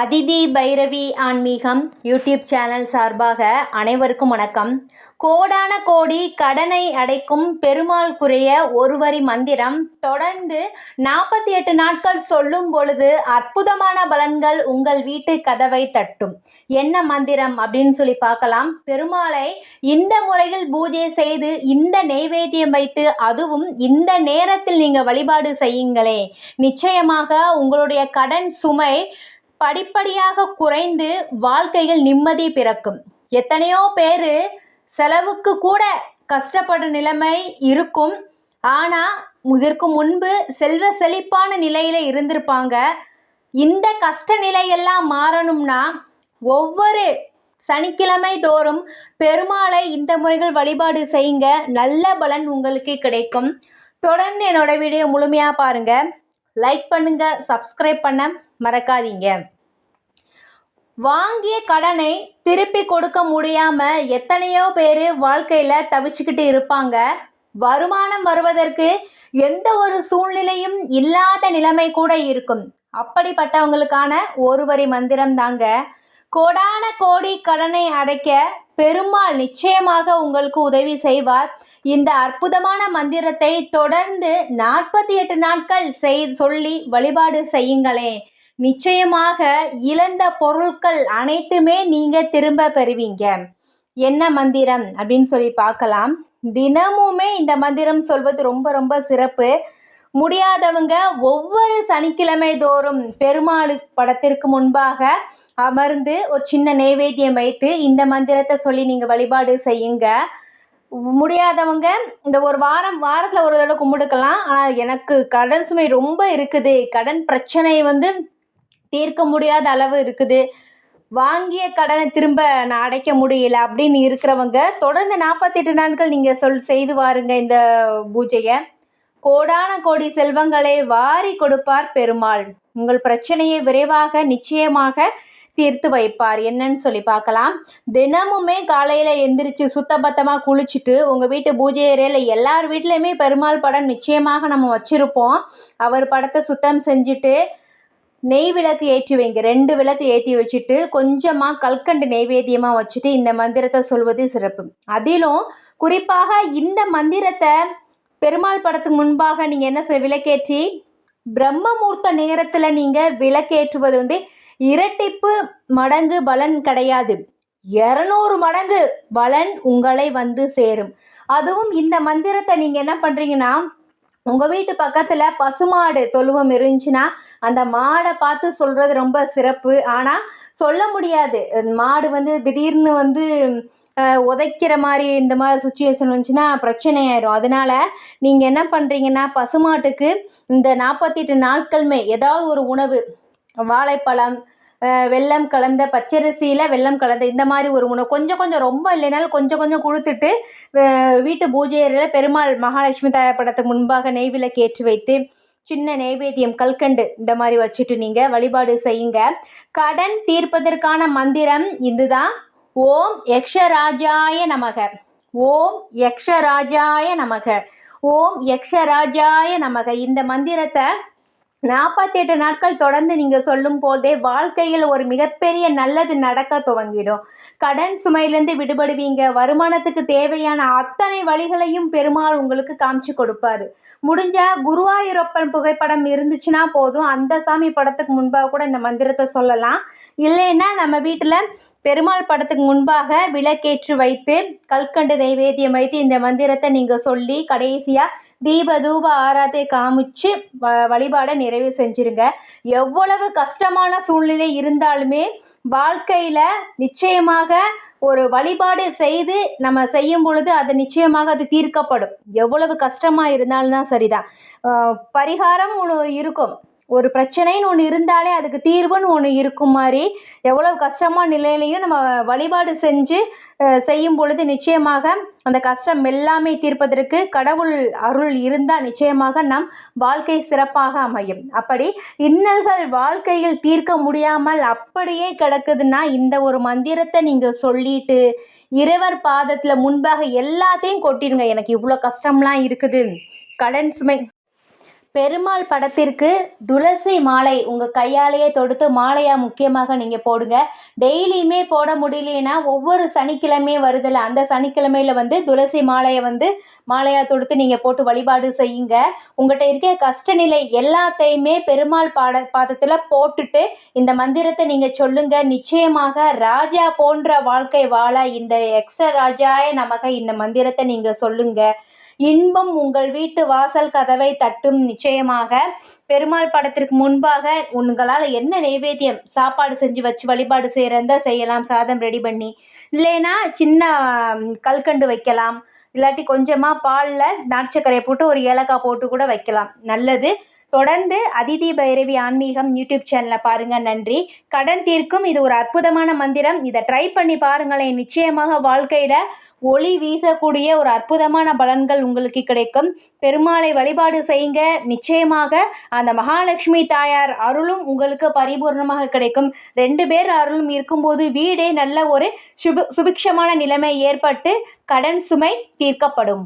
அதிதி பைரவி ஆன்மீகம் YouTube channel சார்பாக அனைவருக்கும் வணக்கம். கோடான கோடி கடனை அடைக்கும் பெருமாள் குறைய ஒரு வரி மந்திரம். தொடர்ந்து நாற்பத்தி எட்டு நாட்கள் சொல்லும் பொழுது அற்புதமான பலன்கள் உங்கள் வீட்டு கதவை தட்டும். என்ன மந்திரம் அப்படின்னு சொல்லி பார்க்கலாம். பெருமாளை இந்த முறையில் பூஜை செய்து இந்த நெய்வேத்தியம் வைத்து அதுவும் இந்த நேரத்தில் நீங்கள் வழிபாடு செய்யுங்களே. நிச்சயமாக உங்களுடைய கடன் சுமை படிப்படியாக குறைந்து வாழ்க்கையில் நிம்மதி பிறக்கும். எத்தனையோ பேர் செலவுக்கு கூட கஷ்டப்படும் நிலைமை இருக்கும். ஆனால் இதற்கு முன்பு செல்வ செழிப்பான நிலையில் இருந்திருப்பாங்க. இந்த கஷ்ட நிலையெல்லாம் மாறணும்னா ஒவ்வொரு சனிக்கிழமை தோறும் பெருமாளை இந்த முறைகள் வழிபாடு செய்யுங்க. நல்ல பலன் உங்களுக்கு கிடைக்கும். தொடர்ந்து என்னோட வீடியோ முழுமையாக பாருங்கள் லைக் பண்ணுங்கள் சப்ஸ்கிரைப் பண்ண மறக்காதீங்க. வாங்கிய கடனை திருப்பி கொடுக்க முடியாமல் எத்தனையோ பேர் வாழ்க்கையில் தவிச்சுக்கிட்டு இருப்பாங்க. வருமானம் வருவதற்கு எந்த ஒரு சூழ்நிலையும் இல்லாத நிலைமை கூட இருக்கும். அப்படிப்பட்டவங்களுக்கான ஒரு வரி மந்திரம் தாங்க. கோடான கோடி கடனை அடைக்க பெருமாள் நிச்சயமாக உங்களுக்கு உதவி செய்வார். இந்த அற்புதமான மந்திரத்தை தொடர்ந்து நாற்பத்தி எட்டு நாட்கள் செய் சொல்லி வழிபாடு செய்யுங்களேன். நிச்சயமாக இழந்த பொருட்கள் அனைத்துமே நீங்கள் திரும்ப பெறுவீங்க. என்ன மந்திரம்? அப்படின்னு சொல்லி பார்க்கலாம். தினமுமே இந்த மந்திரம் சொல்வது ரொம்ப ரொம்ப சிறப்பு. முடியாதவங்க ஒவ்வொரு சனிக்கிழமை தோறும் பெருமாள் படத்திற்கு முன்பாக அமர்ந்து ஒரு சின்ன நைவேத்தியம் வைத்து இந்த மந்திரத்தை சொல்லி நீங்கள் வழிபாடு செய்யுங்க. முடியாதவங்க இந்த ஒரு வாரம் வாரத்தில் ஒரு தடவை கும்பிடுக்கலாம் ஆனால் எனக்கு கடன் சுமை ரொம்ப இருக்குது. கடன் பிரச்சனை வந்து தீர்க்க முடியாத அளவு இருக்குது. வாங்கிய கடனை திரும்ப நான் அடைக்க முடியல அப்படின்னு இருக்கிறவங்க தொடர்ந்து நாற்பத்தெட்டு நாட்கள் நீங்கள் சொல் செய்து வாருங்க இந்த பூஜையை. கோடான கோடி செல்வங்களை வாரி கொடுப்பார் பெருமாள். உங்கள் பிரச்சனையை விரைவாக நிச்சயமாக தீர்த்து வைப்பார். என்னன்னு சொல்லி பார்க்கலாம். தினமுமே காலையில் எந்திரிச்சு சுத்தபத்தமாக குளிச்சுட்டு உங்கள் வீட்டு பூஜை அறையில் எல்லார் வீட்லேயுமே பெருமாள் படம் நிச்சயமாக நம்ம வச்சுருப்போம். அவர் படத்தை சுத்தம் செஞ்சுட்டு நெய் விளக்கு ஏற்றி வைங்க. ரெண்டு விளக்கு ஏற்றி வச்சுட்டு கொஞ்சமாக கல்கண்டு நெய்வேத்தியமாக வச்சுட்டு இந்த மந்திரத்தை சொல்வது சிறப்பு. அதிலும் குறிப்பாக இந்த மந்திரத்தை பெருமாள் படத்துக்கு முன்பாக நீங்கள் என்ன செய்ய விளக்கேற்றி பிரம்மமூர்த்த நேரத்தில் நீங்கள் விளக்கேற்றுவது வந்து இரட்டிப்பு மடங்கு பலன் கிடையாது. இரநூறு மடங்கு பலன் உங்களை வந்து சேரும். அதுவும் இந்த மந்திரத்தை நீங்கள் என்ன பண்ணுறீங்கன்னா உங்கள் வீட்டு பக்கத்தில் பசுமாடு தொழுவம் இருந்துச்சுன்னா அந்த மாடை பார்த்து சொல்கிறது ரொம்ப சிறப்பு. ஆனால் சொல்ல முடியாது. மாடு வந்து திடீர்னு வந்து உதைக்கிற மாதிரி இந்த மாதிரி சுச்சுவேஷன் வந்துச்சுன்னா பிரச்சனை ஆயிரும் அதனால் நீங்கள் என்ன பண்ணுறீங்கன்னா பசுமாட்டுக்கு இந்த நாற்பத்தெட்டு நாட்களுமே ஏதாவது ஒரு உணவு வாழைப்பழம் வெள்ளம் கலந்த பச்சரிசியில் வெள்ளம் கலந்த இந்த மாதிரி ஒரு உணவு. கொஞ்சம் கொஞ்சம் ரொம்ப இல்லைனாலும் கொஞ்சம் கொஞ்சம் கொடுத்துட்டு வீட்டு பூஜை அறையில் பெருமாள் மகாலட்சுமி தாயார் படத்துக்கு முன்பாக நெய் ஏற்றி வைத்து சின்ன நைவேத்தியம் கல்கண்டு இந்த மாதிரி வச்சுட்டு நீங்கள் வழிபாடு செய்யுங்க. கடன் தீர்ப்பதற்கான மந்திரம் இதுதான். ஓம் யக்ஷராஜாய நமக. ஓம் யக்ஷராஜாய நமக. ஓம் யக்ஷராஜாய நமக. இந்த மந்திரத்தை நாற்பத்தெட்டு நாட்கள் தொடர்ந்து நீங்கள் சொல்லும் போதே வாழ்க்கையில் ஒரு மிகப்பெரிய நல்லது நடக்க துவங்கிடும். கடன் சுமையிலேருந்து விடுபடுவீங்க. வருமானத்துக்கு தேவையான அத்தனை வழிகளையும் பெருமாள் உங்களுக்கு காமிச்சு கொடுப்பாரு. முடிஞ்ச குருவாயூரப்பன் புகைப்படம் இருந்துச்சுன்னா போதும். அந்த சாமி படத்துக்கு முன்பாக கூட இந்த மந்திரத்தை சொல்லலாம். இல்லைன்னா நம்ம வீட்டில் பெருமாள் படத்துக்கு முன்பாக விளக்கேற்று வைத்து கல்கண்டு நைவேத்தியம் வைத்து இந்த மந்திரத்தை நீங்கள் சொல்லி கடைசியாக தீப தூப ஆராத்தை காமிச்சு வ வழிபாடை நிறைவு செஞ்சுருங்க. எவ்வளவு கஷ்டமான சூழ்நிலை இருந்தாலுமே வாழ்க்கையில் நிச்சயமாக ஒரு வழிபாடு செய்து நம்ம செய்யும் பொழுது அது நிச்சயமாக அது தீர்க்கப்படும். எவ்வளவு கஷ்டமாக இருந்தாலும் தான் சரிதான். பரிகாரம் ஒன்று இருக்கும். ஒரு பிரச்சனைன்னு ஒன்று இருந்தாலே அதுக்கு தீர்வுன்னு ஒன்று இருக்கும் மாதிரி எவ்வளோ கஷ்டமான நிலையிலையும் நம்ம வழிபாடு செஞ்சு செய்யும் பொழுது நிச்சயமாக அந்த கஷ்டம் எல்லாமே தீர்ப்பதற்கு கடவுள் அருள் இருந்தால் நிச்சயமாக நம் வாழ்க்கை சிறப்பாக அமையும். அப்படி இன்னல்கள் வாழ்க்கையில் தீர்க்க முடியாமல் அப்படியே கிடக்குதுன்னா இந்த ஒரு மந்திரத்தை நீங்கள் சொல்லிட்டு இறைவர் பாதத்தில் முன்பாக எல்லாத்தையும் கொட்டிடுங்க. எனக்கு இவ்வளோ கஷ்டம்லாம் இருக்குது. கடன் சுமை. பெருமாள் படத்திற்கு துளசி மாலை உங்கள் கையாலேயே தொடுத்து மாலையாக முக்கியமாக நீங்கள் போடுங்க. டெய்லியுமே போட முடியலனா ஒவ்வொரு சனிக்கிழமையும் வருதில்ல அந்த சனிக்கிழமையில் வந்து துளசி மாலையை வந்து மாலையாக தொடுத்து நீங்கள் போட்டு வழிபாடு செய்யுங்க. உங்கள்கிட்ட இருக்க கஷ்ட நிலை எல்லாத்தையுமே பெருமாள் பாட பாதத்தில் போட்டுட்டு இந்த மந்திரத்தை நீங்கள் சொல்லுங்கள் நிச்சயமாக ராஜா போன்ற வாழ்க்கை வாழ இந்த எக்ஸ ராஜாய நமக இந்த மந்திரத்தை நீங்கள் சொல்லுங்கள் இன்பம் உங்கள் வீட்டு வாசல் கதவை தட்டும் நிச்சயமாக. பெருமாள் படத்திற்கு முன்பாக உங்களால் என்ன நைவேத்தியம்? சாப்பாடு செஞ்சு வச்சு வழிபாடு செய்கிறதா செய்யலாம். சாதம் ரெடி பண்ணி. இல்லைன்னா சின்ன கல்கண்டு வைக்கலாம். இல்லாட்டி கொஞ்சமாக பாலில் நார்ச்சக்கரையை போட்டு ஒரு ஏலக்காய் போட்டு கூட வைக்கலாம். நல்லது. தொடர்ந்து அதிதி பைரவி ஆன்மீகம் யூடியூப் சேனலை பாருங்கள் நன்றி. கடன் தீர்க்கும் இது ஒரு அற்புதமான மந்திரம். இதை ட்ரை பண்ணி பாருங்களேன். நிச்சயமாக வாழ்க்கையில் ஒளி வீசக்கூடிய ஒரு அற்புதமான பலன்கள் உங்களுக்கு கிடைக்கும். பெருமாளை வழிபாடு செய்யுங்க. நிச்சயமாக அந்த மகாலட்சுமி தாயார் அருளும் உங்களுக்கு பரிபூர்ணமாக கிடைக்கும். ரெண்டு பேர் அருளும் இருக்கும்போது வீடே நல்ல ஒரு சுப சுபிக்ஷமான நிலைமை ஏற்பட்டு கடன் சுமை தீர்க்கப்படும்.